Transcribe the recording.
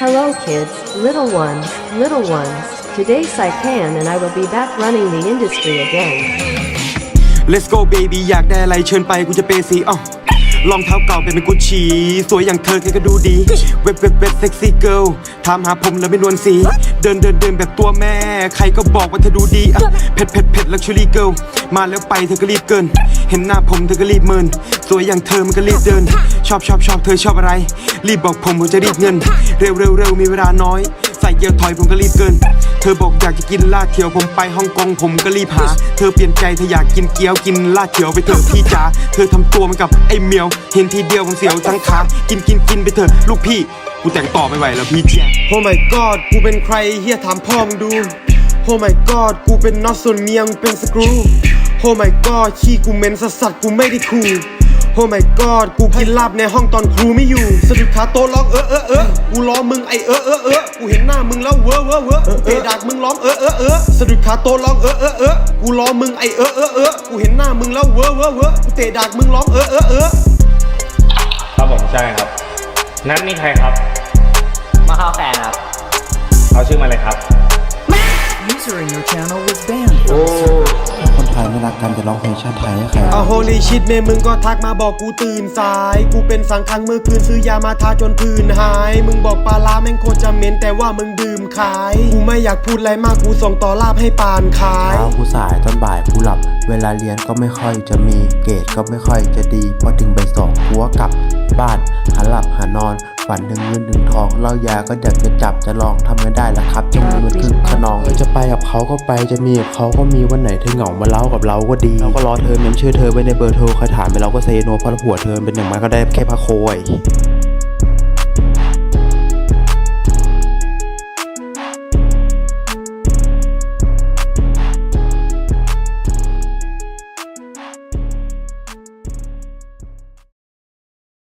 Hello kids, little ones, little ones. Today Saipan and I will be back running the industry again. Let's go baby อยากได้อะไรเชิญไปกูจะเปย์สีอ่ะ รองเท้าเก่าเป็นเป็นกุชชี่สวยอย่างเธอใครก็ดูดี เว็บเว็บเว็บเซ็กซี่เกิลถามหาผมแล้วไม่นวลสีเดินเดินเดินแบบตัวแม่ ใครก็บอกว่าเธอดูดีอะเผ็ดเผ็ดเผ็ดลักชัวรี่เกิลมาแล้วไปเธอก็รีบเกิน เห็นหน้าผมเธอก็รีบเมิน สวยอย่างเธอมันก็รีบเดิน ชอบชอบชอบเธอชอบอะไร รีบบอกผมผมจะรีบเงิน เร็วเร็วเร็วมีเวลาน้อย ใส่เกียร์ถอยผมก็รีบเกิน เธอบอกอยากจะกินลาดเขียวผมไปฮ่องกงผมก็รีบหา เธอเปลี่ยนใจเธออยากกินเกี๊ยวกินลาดเขียวไปเถอะพี่จ๋าเธอทำตัวเหมันกับไอ้เมียว เห็นทีเดียวผมเสียวทั้งขากินกินกินไปเถอะลูกพี่กูแต่งต่อไม่ไหวแล้วพี่แจ๊โอ้ my god กูเป็นใครเฮียถามพ่อมึงดูโอ้ my god กูเป็นน็อตส่วนเมียงเป็นสกรูโอ้ my god ขี้กูเหม็นสัสสัสกูไม่ได้คูล โอ้ my god กูกินลาบในห้องตอนครูไม่อยู่สะดุดขาโต๊ะร้องเออเออเออกูล้อมึงไอเออเออเออกูเห็นหน้ามึงแล้วเวอเวอเวอเตะดักมึงร้องเออเออเออสะดุดขาโต๊ะร้องเออเออเออกูล้อมึงไอเออเออเออกูเห็นหน้ามึงแล้วเวอเวอเวอกูเตะดักมึงร้องเออเออเออครับผมใช่ครับ นั้นนี่ใครครับ มาเข้าแฟนครับ เอาชื่อมาเลยครับ User in your channel was banned. ถ้าคนไทยไม่รั กกันจะร้องเพลงชาติไทยให้ใครอะโฮลีชิตเมมึงก็ทักมาบอกกูตื่นสาย กูเป็นสังคังเมื่อคืนซื้อยามาทาจนผื่นหาย มึงบอกปลาร้าแม่งโคตรจะเหม็นแต่ว่ามึงดื่มขาย กูไม่อยากพูดอะไรมากกูส่งต่อลาบให้ปานขายเช้ากูสายตอนบ่ายกูหลับ เวลาเรียนก็ไม่ค่อยจะมีเกรดก็ไม่ค่อยจะดีพอถึงใบายสองกูก็กลับบ้านหาหลับหานอน ฝันถึงเงินถึงทองเหล่ายาก็อยากจะจับจะลองทำกันได้ละครับจะมีมันคือขนองเออจะไปกับเขาก็ไปจะมีกับเขาก็มีวันไหนเธอเหงามาเล่ากับเราก็ดีเราก็รอเธอเมมชื่อเธอไว้ในเบอร์โทรใครถามไปเราก็เซโนเพราะผัวเธอเป็นอย่างมันก็ได้แค่พระโคย